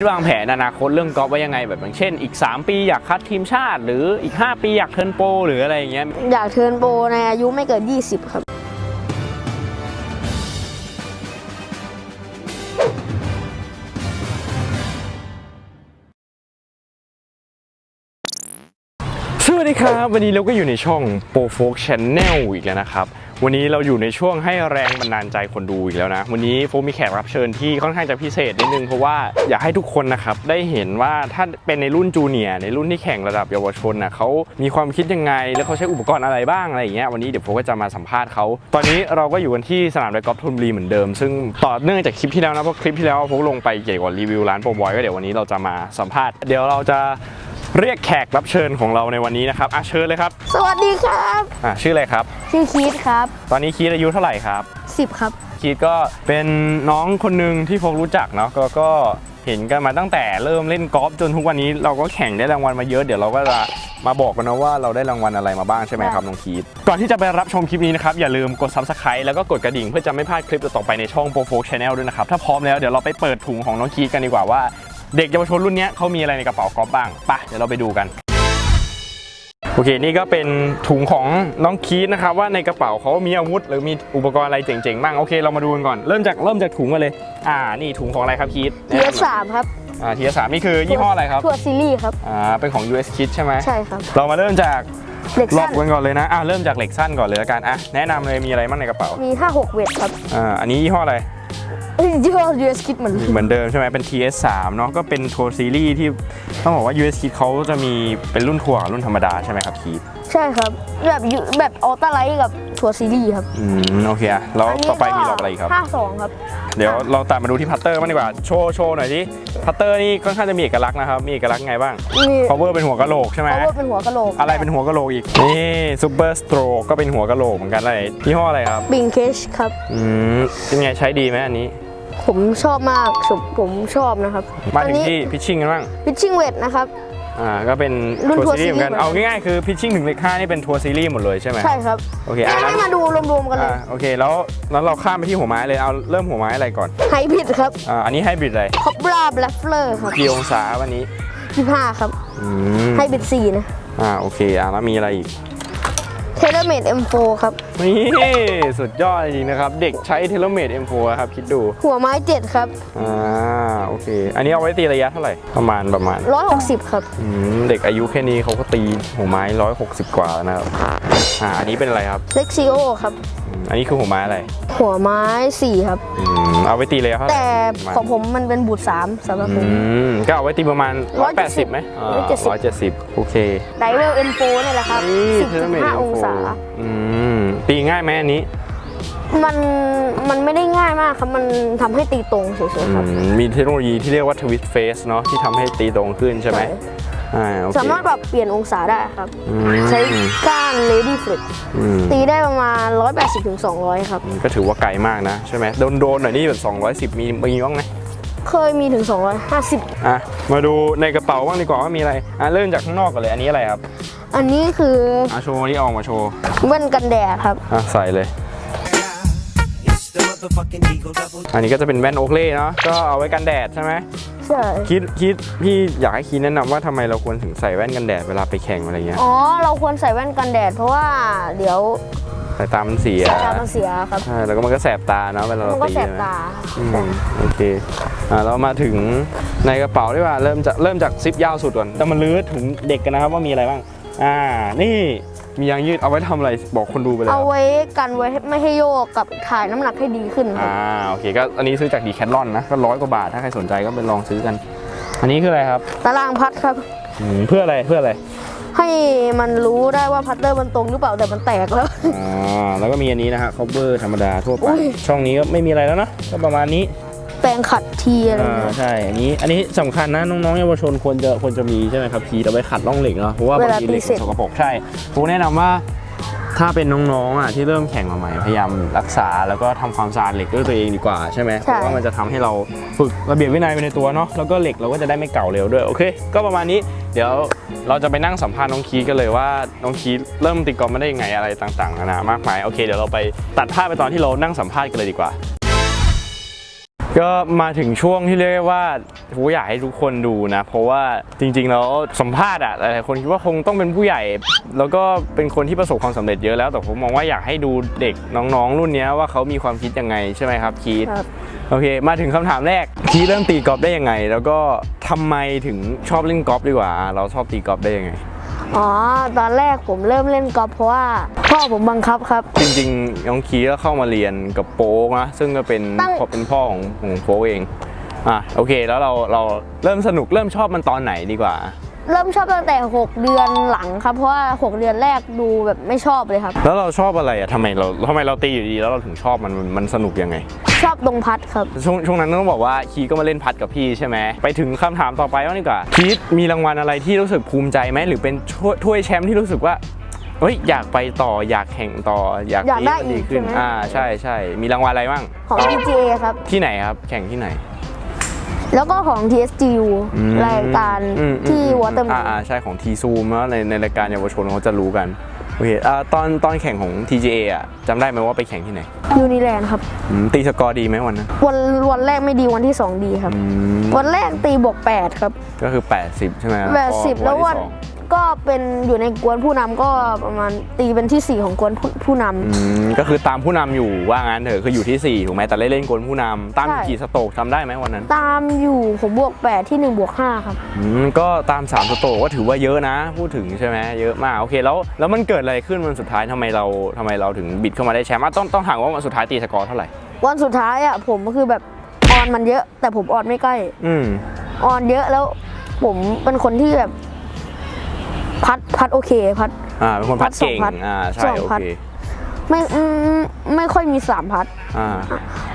วางแผนอนาคตเรื่องกอล์ฟไว้ยังไงแบบอย่างเช่น อีก 3 ปีอยากคัดทีมชาติ หรืออีก 5 ปีอยากเทิร์นโปรหรืออะไรอย่างเงี้ยอยากเทิร์นโปรในอายุไม่เกิน 20 ครับ สวัสดีครับ วันนี้เราก็อยู่ในช่อง Pro Folk Channel อีกแล้วนะครับ วันนี้เราอยู่ในช่วงให้แรงบันดาลใจคนดูอีกแล้วนะ วันนี้โฟมีแขกรับเชิญที่ค่อนข้างจะพิเศษนิดนึง เพราะว่าอยากให้ทุกคนนะครับ ได้เห็นว่าถ้าเป็นในรุ่นจูเนียร์ในรุ่นที่แข่งระดับเยาวชนนะเขามีความคิดยังไง แล้วเขาใช้อุปกรณ์อะไรบ้างอะไรอย่างเงี้ยวันนี้เดี๋ยวโฟก็จะมาสัมภาษณ์เขาตอนนี้เราก็อยู่กันที่สนามไดกอล์ฟธนบุรีเหมือนเดิม ซึ่งต่อเนื่องจากคลิปที่แล้วนะเพราะคลิปที่แล้วโฟลงไปเกี่ยวกับรีวิวร้านโปรบอยก็เดี๋ยววันนี้เราจะมาสัมภาษณ์เดี๋ยวเราจะ เรียกแขกรับเชิญของเราในวันนี้นะครับอะเชิญเลยครับสวัสดีครับ อะชื่ออะไรครับ ชื่อคีตครับตอนนี้คีดอายุเท่าไหร่ครับ10ครับ คีดก็เป็นน้องคนหนึ่งที่โฟกรู้จักเนาะก็ก็เห็นกันมาตั้งแต่เริ่มเล่นกอล์ฟจนทุกวันนี้เราก็แข่งได้รางวัลมาเยอะเดี๋ยวเราก็จะมาบอกกันนะว่าเราได้รางวัลอะไรมาบ้างใช่ไหมครับน้องคีดก่อนที่จะไปรับชมคลิปนี้นะครับอย่าลืมกด subscribe แล้วก็กดกระดิ่งเพื่อจะไม่พลาดคลิปต่อๆไปในช่อง Pro Folk Channel ด้วยนะครับถ้าพร้อมแล้วเดี๋ยวเราไปเปิดถุงของน้องคีดกันดีกว่าว่า เด็กเยาวชนรุ่นเนี้ยเขามีอะไรในกระเป๋ากอล์ฟบ้างไปะเดี๋ยวเราไปดูกัน โอเคนี่ก็เป็นถุงของน้องคีดนะครับว่าในกระเป๋าเขามีอาวุธ หรือมีอุปกรณ์อะไรเจ๋งๆบ้างโอเคเรามาดูกันก่อนเริ่มจากเริ่มจากถุงกันเลย อ่านี่ถุงของอะไรครับคีดเทียสามครับอ่าทีสามนี่คือยี่ห้ออะไรครับทัวร์ซีรีส์ครับอ่าเป็นของ US Kit ใช่ไหมใช่ครับเรามาเริ่มจากเด็กล็อสั้กนกันก่อนเลยนะอ่าเริ่มจากเหล็กสั้นก่อนเลยละกันอะแนะนำเลยมีอะไรบ้างในกระเป๋ามี 5 6 เวทครับอ่าอันนี้ยี่ห้ออะไรเอ้ ยยี่ห้อ US Kit เหมือนเหมือนเดิมใช่ไหมเป็น TS3 เนาะก็เป็นทัวร์ซีรีส์ที่ต้องบอกว่า US Kit เขาจะมีเป็นรุ่นทัวร์กับรุ่นธรรมดาใช่ไหมครับคีดใช่ครับ แบบยูแบบออต้าไลท์กับทัวร์ซีรีส์ครับอืมโอเคอะแล้วต่อไปมีล็อกอะไรอีกครับ 52 ครับ เดี๋ยวเราตัดมาดูที่พัตเตอร์มางดีกว่าโชว์โชว์หน่อยสิพัตเตอร์นี่ค่อนข้างจะมีเอกลักษณ์นะครับมีเอกลักษณ์ไงบ้างมี cover เป็นหัวกะโหลกใช่ไหม power เป็นหัวกะโหลก อะไรเป็นหัวกะโหลกอีกนี่ซูเปอร์สโตรก็เป็นหัวกะโหลกเหมือนกันอะไรยี่ห้ออะไรครับบิงเคชครับอืมเป็นไงใช้ดีไหมอันนี้ ผมชอบมากผมผมชอบนะครับมาอัถึงนี้ที่พิชชิ่งกันบ้างพิชชิ่งเวทนะครับอ่าก็เป็นรุ่นทัวร์ซีรีส์เหมือนกันทัวร์ซีรีส์เอาง่ายๆคือพิชชิ่งถึงเลขห้านี่เป็นทัวร์ซีรีส์หมดเลยใช่ไหมใช่ครับโอเคอะให้นั้นมาดูรวมๆกันเลยอ่าโอเคแล้วแล้วเราข้ามไปที่หัวไม้เลยเอาเริ่มหัวไม้อะไรก่อนไฮบริดครับอ่าอันนี้ไฮบริดอะไรคอบราแบล็ฟเลอร์ครับกี่องศาวันนี้25ครับอืมไฮบริด4นะอ่าโอเคอะแล้วมีอะไรอีก เทเลเมด M4 ครับ นี่สุดยอดจริงๆนะครับ เด็กใช้เทเลเมด M4 ครับคิดดู หัวไม้ 7 ครับ อ่าโอเค อันนี้เอาไว้ตีระยะเท่าไหร่ ประมาณประมาณ160 ครับ อืมเด็กอายุแค่นี้เขาก็ตีหัวไม้ 160 กว่าแล้วนะครับ อ่าอันนี้เป็นอะไรครับเล็กซิโอครับ อืมอันนี้คือหัวไม้อะไร หัวไม้4ครับ อืมเอาไว้ตีระยะเท่าไหร่แต่ประมาณของผมมันเป็นบูท3สำหรับผอืมมก็เอาไว้ตีประมาณ170 180ไหมอ่า170 170โอเคไดเวล N4 นี่แหละครับนี่เทเลเมด10.5องศา อืมตีง่ายไหมอันนี้มันมันไม่ได้ง่ายมากครับ มันทำให้ตีตรงเฉยๆครับ อืมมีเทคโนโลยีที่เรียกว่าทวิสเฟสเนาะที่ทำให้ตีตรงขึ้นใช่ไหม อ่าโอเค สามารถปรับเปลี่ยนองศาได้ครับ อืม ใช้ก้าน Lady Flip อืมตีได้ประมาณ 180-200 ครับ ก็ถือว่าไกลมากนะ ใช่ไหมโดนโดนๆหน่อยนี่แบบ210 มีมีบ้างไหมเคยมีถึง 250 อะ มาดูในกระเป๋าบ้างดีกว่าว่ามีอะไร อะ เริ่มจากข้างนอกก่อนเลย อันนี้อะไรครับอันนี้คืออะโชว์นี่เอาออกมาโชว์แว่นกันแดดครับ อะใส่เลย อันนี้ก็จะเป็นแว่นโอเคเล่เนาะก็เอาไว้กันแดดใช่ไหมใช่คิดคิดพี่อยากให้คิดแนะนำว่าทำไมเราควรถึงใส่แว่นกันแดดเวลาไปแข่งอะไรเงี้ยอ๋อ เราควรใส่แว่นกันแดดเพราะว่าเดี๋ยวสายตามันเสียสายตามันเสียครับ ใช่แล้วก็มันก็แสบตาเนาะเวลามัเรานก็ตีแสบใช่ไหม ตาอืมโอเค อะเรามาถึงในกระเป๋าดีกว่า เริ่มจากเริ่มจากซิปยาวสุดก่อนแต่มันลื้อถุงเด็กกันนะครับว่ามีอะไรบ้าง อ่า นี่ มียางยืดเอาไว้ทำอะไรบอกคนดูไปเลยคเอารับไว้กันไว้ไม่ให้โยกกับถ่ายน้ำหนักให้ดีขึ้นครัอ่าบโอเคก็อันนี้ซื้อจากดีแคทลอนนะก็ร้อยกว่าบาทถ้าใครสนใจก็ไปลองซื้อกัน อันนี้คืออะไรครับตารางพัดครับ อืมเพื่ออะไรเพื่ออะไรให้มันรู้ได้ว่าพัตเตอร์มันตรงหรือเปล่าแต่มันแตกแล้ว อ่าแล้วก็มีอันนี้นะฮะ cover ธรรมดาทั่วไปอุ้ยช่องนี้ก็ไม่มีอะไรแล้วนะก็ประมาณนี้แปรงขัดทีอะไรอ่าเงี้ย ใช่อันนี้อันนี้สำคัญนะน้องๆเยาวชนควรจะควรจะมีใช่ไหมครับพีเอาไปขัดร่องเหล็กเนาะเพราะว่าบางทีเหล็กมันสกปรกใช่ผมแนะนำว่าถ้าเป็นน้องๆอะที่เริ่มแข่งมาใหม่พยายามรักษาแล้วก็ทำความสะอาดเหล็กด้วยตัวเองดีกว่าใช่ไหมเพราะว่ามันจะทำให้เราฝึกระเบียบวินัยไปในตัวเนาะแล้วก็เหล็กเราก็จะได้ไม่เก่าเร็วด้วยโอเค ก็ประมาณนี้เดี๋ยวเราจะไปนั่งสัมภาษณ์น้องคีกันเลยว่าน้องคีเริ่มตีกอล์ฟมาได้ยังไงอะไรต่างๆนานามากมายโอเคเดี๋ยวเราไปตัดภาพไปตอนที่เรานั่งสัมภาษณ์กันเลยดีกว่าโอเค ก็มาถึงช่วงที่เรียกได้ว่าผมอยากให้ทุกคนดูนะ เพราะว่าจริงๆแล้วสัมภาษณ์อะหลายๆคนคิดว่าคงต้องเป็นผู้ใหญ่ แล้วก็เป็นคนที่ประสบความสำเร็จเยอะแล้วแต่ผมมองว่าอยากให้ดูเด็กน้องๆ รุ่นเนี้ยว่าเขามีความคิดยังไงใช่ไหมครับคีดครับโอเค มาถึงคำถามแรกคีดเริ่มตีกอล์ฟได้ยังไง แล้วก็ทำไมถึงชอบเล่นกอล์ฟดีกว่า เราชอบตีกอล์ฟได้ยังไง อ๋อ ตอนแรกผมเริ่มเล่นกอล์ฟเพราะว่าพ่อผมบังคับครับ จริงๆน้องคีก็เข้ามาเรียนกับโป๊กนะซึ่งก็เป็นตั้งพ่อเป็นพ่อของของโป๊กเองอะโอเคแล้วเราเราเริ่มสนุกเริ่มชอบมันตอนไหนดีกว่า เริ่มชอบตั้งแต่ 6 เดือนหลังครับ เพราะว่า 6 เดือนแรกดูแบบไม่ชอบเลยครับ แล้วเราชอบอะไรอะทำไมเราทำไมเราตีอยู่ดีแล้วเราถึงชอบมันมันมันสนุกยังไง ชอบตรงพัดครับ ช่วงช่วงนั้นต้องบอกว่าคีก็มาเล่นพัดกับพี่ใช่ไหมไปถึงคำถามต่อไปว่าดีกว่าคีมีรางวัลอะไรที่รู้สึกภูมิใจไหมหรือเป็นถ้วยถ้วยแชมป์ที่รู้สึกว่าเฮ้ยอยากไปต่ออยากแข่งต่ออยากอยากได้ตีให้มันอีกขึ้นใช่ไหม อ่าใช่ใช่มีรางวัลอะไรบ้างของ PGA ครับ ที่ไหนครับแข่งที่ไหน แล้วก็ของ TSGU อืมรายการอืมที่อืมวอเตอร์อ่าอ่าใช่ของทีซูมแล้วในในรายการเยาวชนเขาจะรู้กันโอเคอ่าตอนตอนแข่งของ TGA อะจำได้ไหมว่าไปแข่งที่ไหนยูนิแลนด์ครับ อืมตีสกอร์ดีไหมวันนั้นวันวันแรกไม่ดีวันที่ 2 ดีครับ อืมวันแรกตีบวก8ครับก็คือ 80 ใช่ไหม80 แล้ววันที่สอง ก็เป็นอยู่ในกวนผู้นำก็ประมาณตีเป็นที่ 4 ของกวนผู้ผู้นำ อืมก็คือตามผู้นำอยู่ว่างั้นเถอะคืออยู่ที่ 4 ถูกไหมแต่เล่นเล่นกลผู้นำตามใช่ กี่สโตรกจำได้ไหมวันนั้นตามอยู่ผมบวก 8 ที่ 1 บวก 5 ครับ อืมก็ตาม 3 สโตรกก็ถือว่าเยอะนะ พูดถึงใช่ไหมเยอะมากโอเคแล้วแล้วมันเกิดอะไรขึ้นวันสุดท้ายทำไมเราทำไมเราถึงบิดเข้ามาได้แชมป์อะต้องต้องถามว่าวันสุดท้ายตีสกอร์เท่าไหร่วันสุดท้ายอะผมก็คือแบบออนมันเยอะ แต่ผมออนไม่ใกล้อืม ออนเยอะแล้ว ผมเป็นคนที่แบบ พัดพัดโอเคพัดอ่าเป็นคนพัดเก่งพัดสองพัดอ่า ใช่สองโอพัดเค ไม่อืมไม่ค่อยมีสามพัดอ่า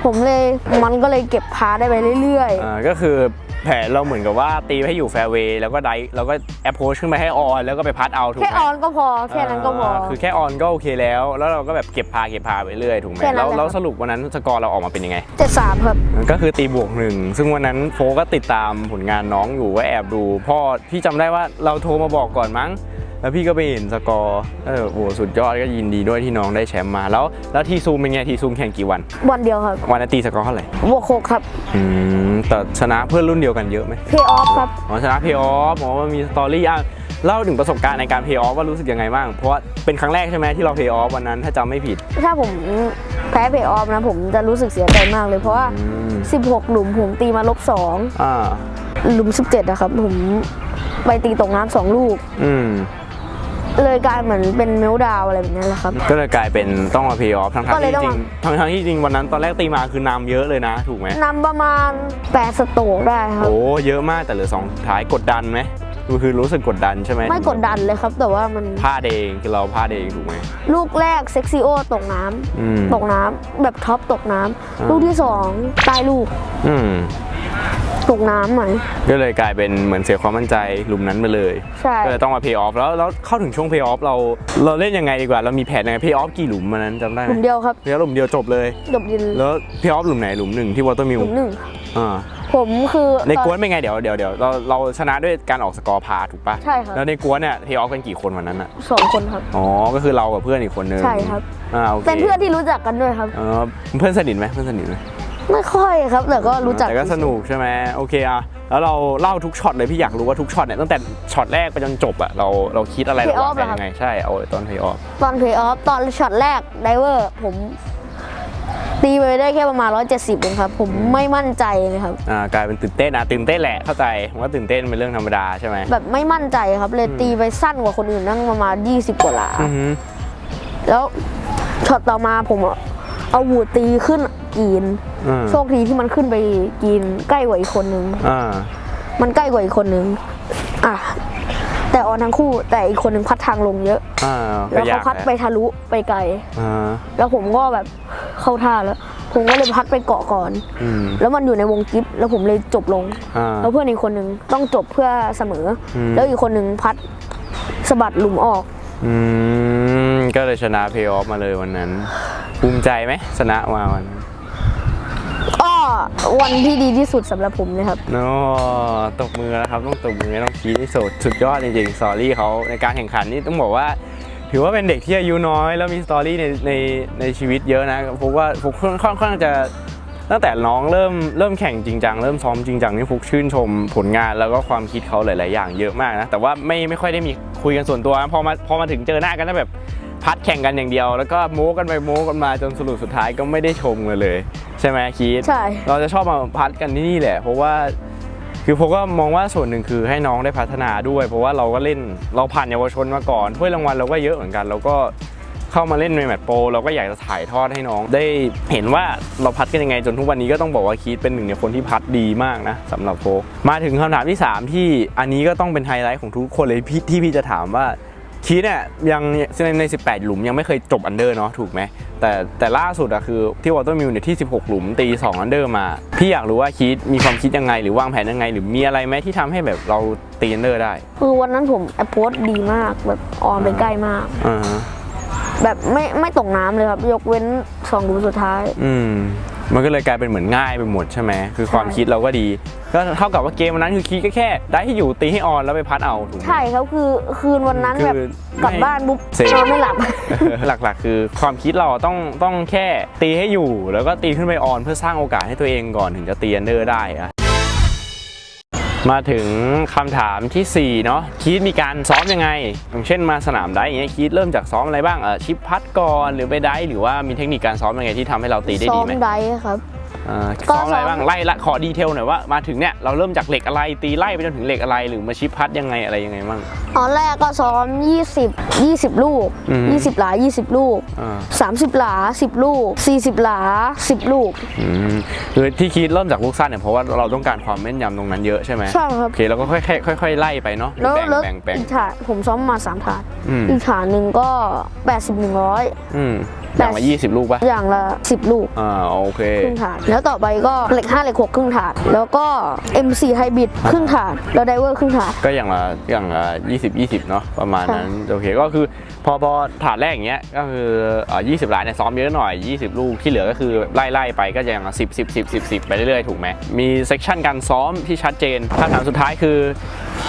ผมเลยมันก็เลยเก็บพาได้ไปเรื่อยอ่าก็คือแผนเราเหมือนกับว่าตีให้อยู่แฟร์เวย์แล้วก็ไดฟ์แล้วก็แอปโพชขึ้นไปให้ออนแล้วก็ไปพัดเอาถูๆ กแค่ไหมออนก็พอแค่นั้นก็พอาคือแค่ออนก็โอเคแล้ว แล้วเราก็แบบเก็บพาเก็บพาไปเรื่อยถูกไหมแค่นั้นแล้วแหละ แล้วครับสรุปวันนั้นสกอร์เราออกมาเป็นยังไง เจ็ดสามครับ ก็คือตีบวกหนึ่งซึ่งวันนั้นโฟก็ติดตามผลงานน้องอยู่ว่าแอบดูพ่อพี่จำได้ว่าเราโทรมาบอกก่อนมั้ง แล้วพี่ก็ไปเห็นสกอร์เออโหสุดยอดก็ยินดีด้วยที่น้องได้แชมป์มาแล้ว แล้วทีซูมเป็นไงทีซูมแข่งกี่วัน วันเดียวครับวันนั้นตีสกอร์เท่าไหร่บวกหกครับอืมแต่ชนะเพื่อนรุ่นเดียวกันเยอะไหมเพย์ออฟครับอ๋อชนะเพย์ออฟอ๋อมันมีสตอรี่อะเล่าถึงประสบการณ์ในการเพย์ออฟว่ารู้สึกยังไงบ้าง เพราะว่าเป็นครั้งแรกใช่ไหมที่เราเพย์ออฟวันนั้นถ้าจำไม่ผิด ถ้าผมแพ้เพย์ออฟนะผมจะรู้สึกเสียใจมากเลยเพราะว่า อืม 16 หลุมผมตีมาลบอ่า2หลุม 17นะครับผมไปตีตกน้ำสองลูก อืม เลยกลายเหมือนเป็นเมลดาวน์อะไรแบบนี้แหละครับ ก็เลยกลายเป็นต้องมาเพย์ออฟทั้งก็ๆเลยที่ต้องจริงมาทั้งๆที่จริงวันนั้นตอนแรกตีมาคือนำเยอะเลยนะถูกไหมนำประมาณ8สโตรกได้ครับ โอ้เยอะมากแต่เหลือสองสุดท้ายกดดันไหมคือรู้สึกกดดันใช่ไหมไม่กดดันเลยครับ แต่ว่ามันพลาดเองคือเราพลาดเองถูกไหมลูกแรกเซ็กซิโอตกน้ำอืม ตกน้ำแบบท็อปตกน้ำอ่า ลูกที่สองใต้ลูก อืม ตกน้ำหน่อย ก็เลยกลายเป็นเหมือนเสียความมั่นใจหลุมนั้นไปเลย ใช่ ก็เลยต้องมาเพย์ออฟแล้วแล้วเข้าถึงช่วงเพย์ออฟเราเราเล่นยังไงดีกว่า เรามีแผนยังไงเพย์ออฟกี่หลุมวันนั้นจำได้หไหมลุมเดียวครับเพย์ออฟหลุมเดียวจบเลยจบดินแล้วเพย์ออฟหลุมไหนหลุมหนึ่งที่วอเตอร์มิหลลุมหนึ่งอ่าผมคือในตอกวนเป็นไงเดี๋ยวเดี๋ยวเดี๋ยวเราเราชนะด้วยการออกสกอร์พาถูกปะใช่ครับแล้วในกวนเนี่ยเพย์ออฟกันกี่คนวันนั้นอะสองคนครับ อ๋อก็คือเรากับเพื่อนอีกคนนึงใช่ครับ อ่าโอเคเป็นเพื่อนที่รู้จักกันด้วยครับ เออเพื่อนสนิทไหมเพื่อนสนิทไหม ไม่ค่อยครับ แต่ก็รู้จักแต่ก็สนุกใช่ไหมโอเคอะแล้วเราเล่าทุกช็อตเลยพี่อยากรู้ว่าทุกช็อตเนี่ยตั้งแต่ช็อตแรกไปจนจบอะเราเราคิดอะไรเราวางแผนยังไงใช่เอาตอนเพย์ออฟตอนเพย์ออฟตอนช็อตแรกไดเวอร์ผมตีไปได้แค่ประมาณ 170เองครับ ผมไม่มั่นใจเลยครับอ่ากลายเป็นตื่นเต้นอะตื่นเต้นแหละเข้าใจผมว่าตื่นเต้นเป็นเรื่องธรรมดาใช่ไหมแบบไม่มั่นใจครับเลยตีไปสั้นกว่าคนอื่นนั่งประมาณ 20 กว่าหลาอือฮึแล้วช็อตต่อมาผมเอาวูดตีขึ้นกีนอืม โชคดีที่มันขึ้นไปกีนใกล้กว่าอีกคนนึงอ่ามันใกล้กว่าอีกคนนึงอะแต่ออนทั้งคู่แต่อีกคนนึงพัดทางลงเยอะอ่าแล้วเขาพัดไปแหละทะลุไปไกลอ่าแล้วผมก็แบบเข้าท่าแล้ว ผมก็เลยพัดไปเกาะก่อนอืมแล้วมันอยู่ในวงกิฟแล้วผมเลยจบลงอ่าแล้วเพื่อนอีกคนนึงต้องจบเพื่อเสมออมแล้วอีกคนนึงพัดสะบัดหลุมออกอืมก็เลยชนะเพย์ออฟมาเลยวันนั้น ภูมิใจไหมชนะมาวันนั้นก็ วันที่ดีที่สุดสำหรับผมเลยครับโน้ตบมือแล้วครับต้องตบมือต้องคีที่สุดสุดยอดจริงๆสตอรี่เขาในการแข่งขันนี่ต้องบอกว่า ถือว่าเป็นเด็กที่อายุน้อย แล้วมีสตอรี่ในในในชีวิตเยอะนะผมว่าผมค่อนค่อนข้างจะตั้งแต่น้องเริ่มเริ่มแข่งจริงจังเริ่มซ้อมจริงจังนี่ฟุกชื่นชมผลงานแล้วก็ความคิดเขาหลาย ๆ อย่างเยอะมากนะแต่ว่าไม่ไม่ค่อยได้มีคุยกันส่วนตัวนะพอมาพอมาถึงเจอหน้ากันแล้วแบบ พัดแข่งกันอย่างเดียว แล้วก็โม้กันไปโม้กันมาจนสรุปสุดท้ายก็ไม่ได้ชมกันเลย ใช่ไหมคีดใช่ เราจะชอบมาพัดกันที่นี่แหละ เพราะว่าคือผมก็มองว่าส่วนหนึ่งคือให้น้องได้พัฒนาด้วย เพราะว่าเราก็เล่นเราผ่านเยาวชนมาก่อนถ้วยรางวัลเราก็เยอะเหมือนกันเราก็เข้ามาเล่นในแมตช์โปรเราก็อยากจะถ่ายทอดให้น้อง ได้เห็นว่าเราพัดกันยังไงจนทุกวันนี้ก็ต้องบอกว่าคีดเป็นหนึ่งในคนที่พัดดีมากนะสำหรับโฟกมาถึงคำถามที่ 3 ที่อันนี้ก็ต้องเป็นไฮไลท์ของทุกคนเลยพี่ที่พี่จะถามว่า คีเนี่ยยังใน 18 หลุมยังไม่เคยจบอันเดอร์เนาะถูกไหมแต่แต่ล่าสุดอะคือที่วอเตอร์มิลเนี่ยที่ 16 หลุมตี 2 อันเดอร์มา พี่อยากรู้ว่าคีดมีความคิดยังไง หรือวางแผนยังไง หรือมีอะไรไหมที่ทำให้แบบเราตีอันเดอร์ได้ คือวันนั้นผมแอปโพสดีมากแบบออนไปใกล้มากอ่าฮะแบบไม่ไม่ตกน้ำเลยครับ ยกเว้นสองหลุมสุดท้าย อืม มันก็เลยกลายเป็นเหมือนง่ายไปหมดใช่ไหมคือความใช่คิดเราก็ดี ก็เท่ากับว่าเกมวันนั้นคือคีดก็แค่ได้ให้อยู่ตีให้ออนแล้วไปพัดเอาถูกไหม ใช่ครับคือคืนวันนั้นคือแบบกลับไม่บ้านปุ๊บเซ็งนอนไม่หลับ หลักๆ คือความคิดเราต้องต้องแค่ตีให้อยู่ แล้วก็ตีขึ้นไปออนเพื่อสร้างโอกาสให้ตัวเองก่อนถึงจะตีอันเดอร์ได้อะ มาถึงคำถามทีสี่4เนาะคีดมีการซ้อมยังไง อย่างเช่นมาสนามได้อย่างเงี้ยคีดเริ่มจากซ้อมอะไรบ้างเออชิปพัดก่อนหรือไปได้หรือว่ามีเทคนิคการซ้อมยังไงที่ทำให้เราตีได้ดีไหมได้ครับ เอ่อก็ซ้อมอะไรซ้อมบ้างไล่ละขอดีเทลหน่อยว่ามาถึงเนี่ยเราเริ่มจากเหล็กอะไรตีไล่ไปจนถึงเหล็กอะไรหรือมาชิปพัดยังไงอะไรยังไงบ้างตอนแรกก็ซ้อม 20 20 ลูกอืม20 หลา 20 ลูกอ่า30 หลา 10 ลูก 40 หลา 10 ลูกอืมคือที่คิดเริ่มจากลูกสั้นเนี่ยเพราะว่าเราต้องการความแม่นยำตรงนั้นเยอะใช่ไหมใช่ครับโอเคเราก็ค่อยๆค่อยๆไล่ไปเนาะแล้วแบ่งแล้วแบ่งแบ่งอีกฐานผมซ้อมมา 3 ฐานอืมอีกฐานหนึ่งก็ 80 100อืม อย่างละยี่สิบลูกปะอย่างละ 10 ลูกอ่าโอเคครึ่งถาดแล้วต่อไปก็เหล็ก 5 เหล็ก 6 ครึ่งถาด แล้วก็ MC Hybrid ครึ่งถาด แล้วไดเวอร์ครึ่งถาด ก็อย่างละอย่างละยี่สิบยี่สิบเนาะประมาณนั้นโอเคก็คือพอพอถาดแรกอย่างเงี้ยก็คืออ่ายี่สิบหลายเนี่ยซ้อมเยอะหน่อย 20 ลูกที่เหลือก็คือไล่ไล่ไปก็จะอย่างละสิบสิบสิบสิบสิบไปเรื่อยๆถูกไหมมีเซกชันการซ้อมที่ชัดเจนคำถามสุดท้ายคือ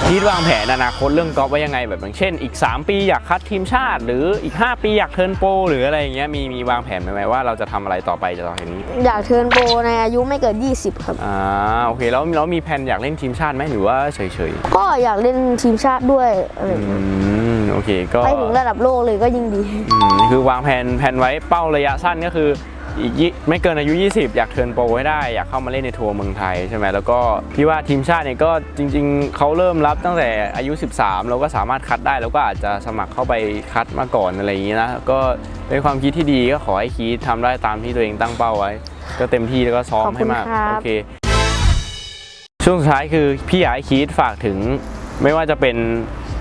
คิดวางแผนอนาคตเรื่องกอล์ฟไว้ยังไงแบบอย่างเช่น อีก 3 ปีอยากคัดทีมชาติ หรืออีก 5 ปีอยากเทิร์นโปรหรืออะไรอย่างเงี้ยมีมีวางแผนไหมว่าเราจะทำอะไรต่อไปจากจากนี้อยากเทิร์นโปรในอายุไม่เกิน 20 ครับอ่าโอเคแล้วแล้วมีแผนอยากเล่นทีมชาติไหมหรือว่าเฉยๆก็อยากเล่นทีมชาติด้วยอะไรอย่างอืเงี้ยมโอเคก็ไปถึงระดับโลกเลยก็ยิ่งดีอืมคือวางแผนแผนไว้เป้าระยะสั้นก็คือ อีกยี่ไม่เกินอายุ 20 อยากเทิร์นโปรให้ได้ อยากเข้ามาเล่นในทัวร์เมืองไทยใช่ไหมแล้วก็พี่ว่าทีมชาติเนี่ยก็จริง ๆเขาเริ่มรับตั้งแต่อายุ 13 เราก็สามารถคัดได้ แล้วก็อาจจะสมัครเข้าไปคัดมาก่อนอะไรอย่างนี้นะก็เป็นความคิดที่ดีก็ขอให้คีดทำได้ตามที่ตัวเองตั้งเป้าไว้ ก็เต็มที่แล้วก็ซ้อมขอบคุณให้มากครับโอเคช่วงสุดท้ายคือพี่อยากให้คีดฝากถึงไม่ว่าจะเป็น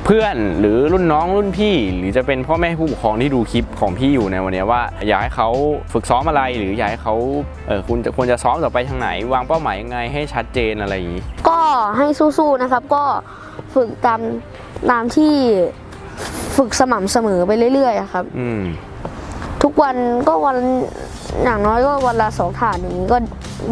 เพื่อนหรือรุ่นน้องรุ่นพี่ หรือจะเป็นพ่อแม่ผู้ปกครองที่ดูคลิปของพี่อยู่ในวันนี้ว่า อยากให้เขาฝึกซ้อมอะไรหรืออยากให้เขาเออคุณจะควรจะซ้อมต่อไปทางไหน วางเป้าหมายยังไงให้ชัดเจนอะไรอย่างนี้ ก็ให้สู้ๆนะครับก็ฝึกตามตามที่ฝึกสม่ำเสมอไปเรื่อยๆอะครับ อืม ทุกวันก็วันอย่างน้อยก็วันละสองถาดอย่างนี้ก็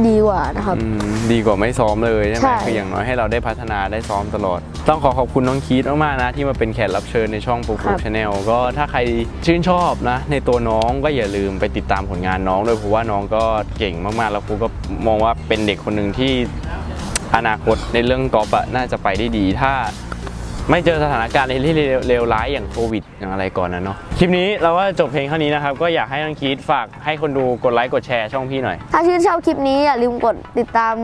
ดีกว่านะครับ อืมดีกว่าไม่ซ้อมเลยใช่ไหมใช่คืออย่างน้อยให้เราได้พัฒนาได้ซ้อมตลอด ต้องขอขอบคุณน้องคีดมากๆนะ ที่มาเป็นแขกรับเชิญในช่องปุ๊บครับชาแนลก็ถ้าใครชื่นชอบนะ ในตัวน้องก็อย่าลืมไปติดตามผลงานน้องด้วยเพราะว่าน้องก็เก่งมากๆ แล้วกูก็มองว่าเป็นเด็กคนหนึ่งที่อนาคตในเรื่องกอล์ฟอะน่าจะไปได้ดี ถ้า ไม่เจอสถานการณ์ที่เลวร้ายอย่างโควิดอย่างอะไรก่อนนะเนาะคลิปนี้เราก็จบเพลงเท่านี้นะครับ ก็อยากให้น้องคีดฝากให้คนดูกดไลค์กดแชร์ช่องพี่หน่อย ถ้าชื่นชอบคลิปนี้อย่าลืมกดติดตาม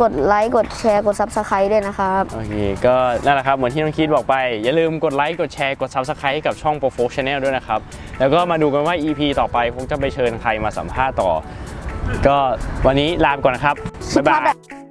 กดไลค์กดแชร์กด Subscribe ด้วยนะครับ โอเค ก็นั่นแหละครับ เหมือนที่น้องคิดบอกไป อย่าลืมกดไลค์กดแชร์กด Subscribe ให้กับช่อง Pro Folk Channel ด้วยนะครับ แล้วก็มาดูกันว่า EP ต่อไปพวกจะไปเชิญใครมาสัมภาษณ์ต่อ ก็วันนี้ลาไปก่อนนะครับบ๊ายบาย